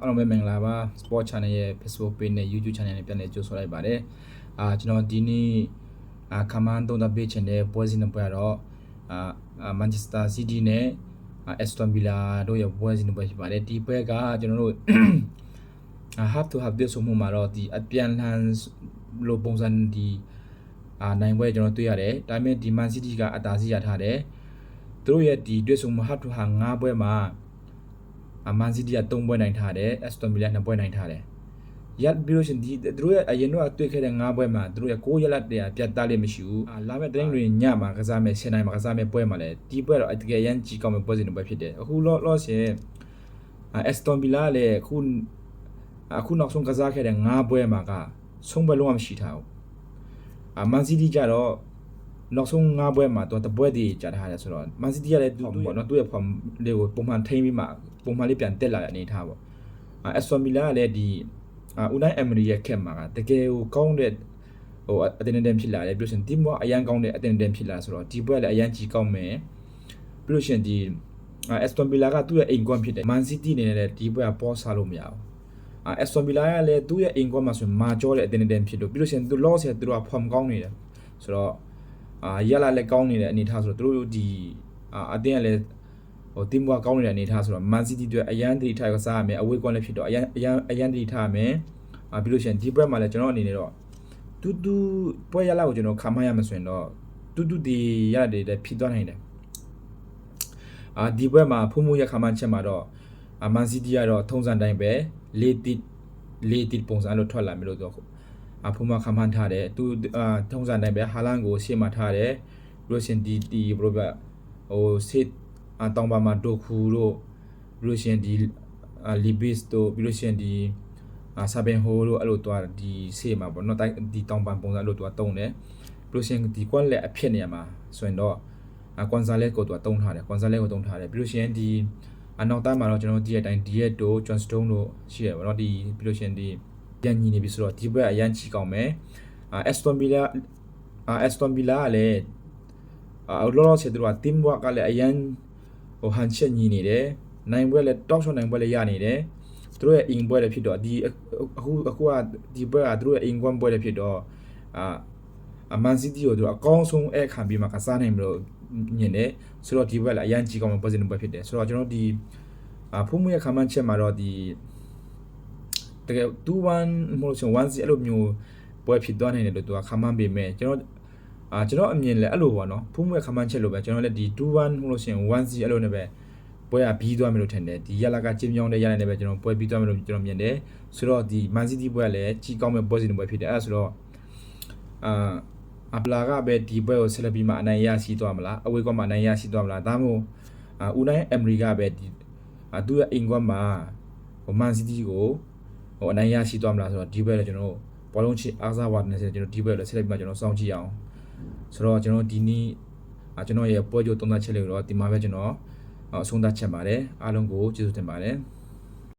အားလုံးပဲမင်္ဂလာပါ Sport Channel ရဲ့ Facebook Page နဲ့ YouTube Channel နဲ့ပြန်လည်ကြိုဆိုလိုက်ပါတယ်အာကျွန်တော်ဒီနေ့အာခမန်းသုံးသပ်ပေးချင်တဲ့ပွဲစဉ်တစ်ပွဲကတော့အာ Manchester City နဲ့ Aston Villa တို့ရဲ့ပွဲစဉ်တစ်ပွဲဖြစ်ပါတယ်ဒီပွဲကကျွန်တော်တို့ have to have ပြဆိုမှုမှာတော့ဒီအပြန်လှန်လိုပုံစံဒီအာနိုင်ပွဲကျွန်တော်တွေ့ရတယ်ဒါပေမဲ့ဒီ Man City ကအတားစီရထားတယ်သူတို့ရဲ့ဒီတွေ့ဆုံမှု have to have ၅ပွဲမှာအ မန်စီးတီက3ပွဲနိုင်ထားတယ်အက်စတွန်ဗီလာ2ပွဲနိုင်ထားတယ်ရက်ပြီးလို့ရှရင်ဒီသူတို့ရဲ့အရင်တော့တွေ့ခဲ့တဲ့5ပွဲမှာသူတို့ရဲ့6ရက်လက်တည်းပြတ်သားလေးမရှိဘူးအာလာမဲ့တိုင်းတွေညမှာကစားမဲ့10နိုင်မှာကစားမဲ့ပွဲမှာလည်းဒီပွဲတော့အတကယ်ရန်ကြီးကောင်းမဲ့ပွဲစဉ်တစ်ပွဲဖြစ်တယ်အခုလောလောဆယ်အက်စတွန်ဗီလာလည်းအခုအခုနောက်ဆုံးကစားခဲ့တဲ့5ပွဲမှာကဆုံးပွဲလုံးဝမရှိထားဘူးအမန်စီးတီကြတော့ နောက်ဆုံး၅ပွဲမှာတော့တပွဲတည်းကြာထားတယ်ဆိုတော့မန်စီးတီကလည်းသူပေါ့နော်သူ့ရဲ့ form လေးကိုပုံမှန်ထိန်းပြီးမှပုံမှန်လေးပြန်တက်လာတဲ့အနေအထားပေါ့အဲအက်စတွန်ဗီလာကလည်းဒီအာဦးနိုင်အမရီရဲ့ခက်မှာကတကယ်ကိုကောင်းတဲ့ဟိုအတင်းတန်ဖြစ်လာတယ်ပြီးလို့ရှိရင်ဒီမောအရန်ကောင်းတဲ့အတင်းတန်ဖြစ်လာဆိုတော့ဒီဘက်လည်းအရန်ကြီးကောင်းမယ်ပြီးလို့ရှိရင်ဒီအက်စတွန်ဗီလာကသူ့ရဲ့အိမ်ကွန်ဖြစ်တယ်မန်စီးတီအနေနဲ့လည်းဒီဘက်ကပေါ်စားလို့မရဘူးအက်စတွန်ဗီလာကလည်းသူ့ရဲ့အိမ်ကွန်မှာဆိုရင်မာကျော်တဲ့အတင်းတန်ဖြစ်လို့ပြီးလို့ရှိရင်သူလော့ဆယ်သူတို့က form ကောင်းနေတယ်ဆိုတော့ အာရလာလည်းကောင်းနေတဲ့အနေအထားဆိုတော့သူတို့ဒီအာအတင်းကလည်းဟိုတင်းဘွားကောင်းနေတဲ့အနေအထားဆိုတော့ Man City အတွက်အရန်တီထိုက်ကစားရမယ်အဝေးကွန်လည်းဖြစ်တော့အရန်အရန်အရန်တီထားရမယ်အာပြီးလို့ရှိရင်ဒီဘက်မှာလည်းကျွန်တော်အနေနဲ့တော့တူတူပွဲရလာကိုကျွန်တော်ခံမရမဆိုရင်တော့တူတူဒီရတယ်လည်းဖြစ်သွားနိုင်တယ်အာဒီဘက်မှာဖုံမှုရခံမချက်မှာတော့အာ Man City ကတော့ထုံးစံတိုင်းပဲ၄တစ်၄တစ်ပုံစံလို့ထွက်လာမယ်လို့တော့ အဖုံမခမန်းထားတယ်သူအာထုံးစံတိုင်းပဲဟာလန်ကိုရှေ့မှာထားတယ်ပြီးလို့ရှရင်ဒီဒီဘလိုပဲဟိုစစ်အတောင်ပါမှာဒိုခုတို့ပြီးလို့ရှရင်ဒီအာလီဘစ်တို့ပြီးလို့ရှရင်ဒီအာဆာဘင်ဟိုတို့အဲ့လိုတွားဒီဆေးမှာပေါ့နော်တိုက်ဒီတောင်ပန်ပုံစံအဲ့လိုတွားတုံးတယ်ပြီးလို့ရှရင်ဒီကွက်လက်အဖြစ်နေရာမှာဆိုရင်တော့အကွန်ဆာလက်ကိုတွားတုံးထားတယ်ကွန်ဆာလက်ကိုတုံးထားတယ်ပြီးလို့ရှရင်ဒီအနောက်တိုင်းမှာတော့ကျွန်တော်တို့ဒီအတိုင်းဒီရက်တို့ဂျွန်စတုန်းတို့ရှိရပါတော့ဒီပြီးလို့ရှရင်ဒီ ပြန်ညီနေပြီဆိုတော့ဒီဘက်အရန်ချီကောင်းမယ်အာအက်စတွန်ဗီလာအာအက်စတွန်ဗီလာကလည်းအာလောလောဆယ်သူတို့က team work ကလည်းအရန်ဟိုဟန်ချက်ညီနေတယ်နိုင်ပွဲလည်းတောက်ချောနိုင်ပွဲလည်းရနေတယ်သူတို့ရဲ့အင်ပွဲလည်းဖြစ်တော့ဒီအခုအခုကဒီပွဲကသူတို့ရဲ့အင်ကွန်ပွဲလည်းဖြစ်တော့အာအမန်စီးတီကိုသူတို့အကောင်းဆုံးအဲ့ခံပြီးမှကစားနိုင်မလို့ညင်တယ်ဆိုတော့ဒီဘက်လည်းအရန်ကြီးကောင်းမှပွဲစဉ်ပွဲဖြစ်တယ်ဆိုတော့ကျွန်တော်ဒီအာဖုံးမရဲ့ခံမှန်းချက်မှာတော့ဒီ တကယ်2-1မဟုတ်ဆို1-0အဲ့လိုမျိုးပွဲဖြစ်သွားနိုင်တယ်လို့သူကခံမှန်းပေမဲ့ကျွန်တော်အာကျွန်တော်အမြင်လည်းအဲ့လိုပေါ့နော်ဖုံးမရဲ့ခံမှန်းချက်လို့ပဲကျွန်တော်လည်းဒီ2-1မဟုတ်လို့ရှိရင်1-0အဲ့လိုနဲ့ပဲပွဲကပြီးသွားမယ်လို့ထင်တယ်ဒီရလာကကျင်းပြောင်းတဲ့ရလာနဲ့ပဲကျွန်တော်ပွဲပြီးသွားမယ်လို့ကျွန်တော်မြင်တယ်ဆိုတော့ဒီ Man City ပွဲကလည်းကြီးကောင်းမဲ့ပွဲစဉ်ပွဲဖြစ်တယ်အဲ့ဒါဆိုတော့အာအပလာကပဲဒီပွဲကိုဆက်လက်ပြီးမှအနိုင်ရရှိသွားမလားအဝေးကမှအနိုင်ရရှိသွားမလားဒါမှမဟုတ်အာဦးနိုင်အမရီကပဲဒီအာသူ့ရဲ့အင်ကွန်မှာဟိုမန်စီးတီးကို ဟိုအနိုင်ရရှိသွားမလားဆိုတော့ဒီပွဲလည်းကျွန်တော်တို့ဘောလုံးချစ်အားစားဝါဒနဲ့ဆက်ကျွန်တော်ဒီပွဲလည်းဆက်လက်ပြီးမှကျွန်တော်စောင့်ကြည့်အောင်ဆိုတော့ကျွန်တော်ဒီနေ့အာကျွန်တော်ရဲ့ပွဲကြိုသုံးသပ်ချက်လေးကိုတော့ဒီမှာပဲကျွန်တော်အဆုံးသတ်ချက်ပါတယ်အားလုံးကိုကျေးဇူးတင်ပါတယ်